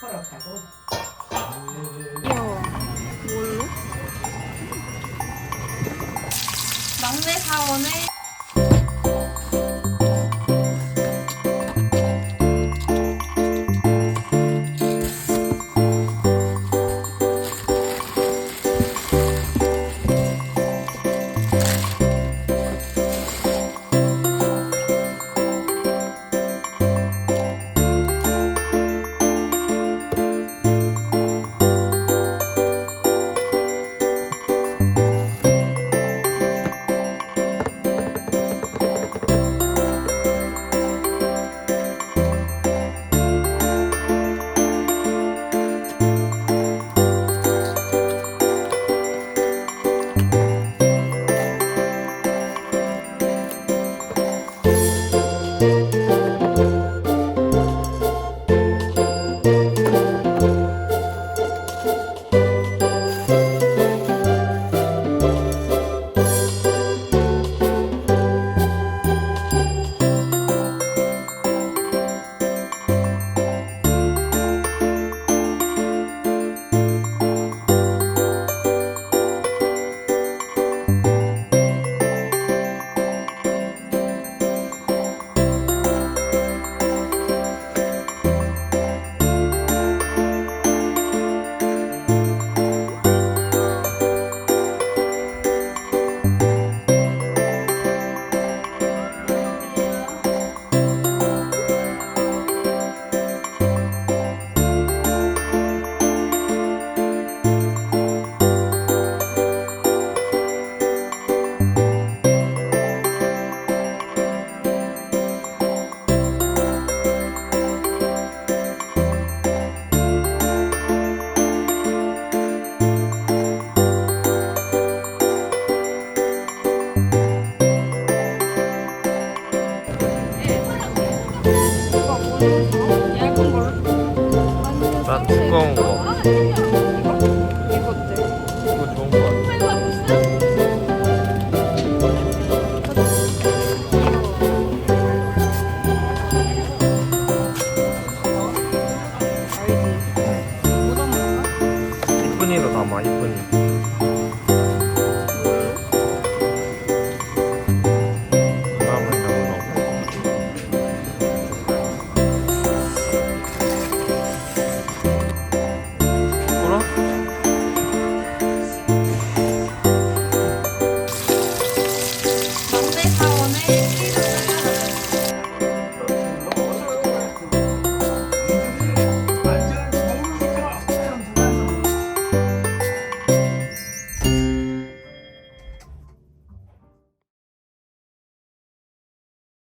허락하고 귀여워. 뭘로? 막내 사원의 난 두꺼운 거. 이것들. 이거 좋은 거 같아. 이쁜이로 담아, 이쁜이.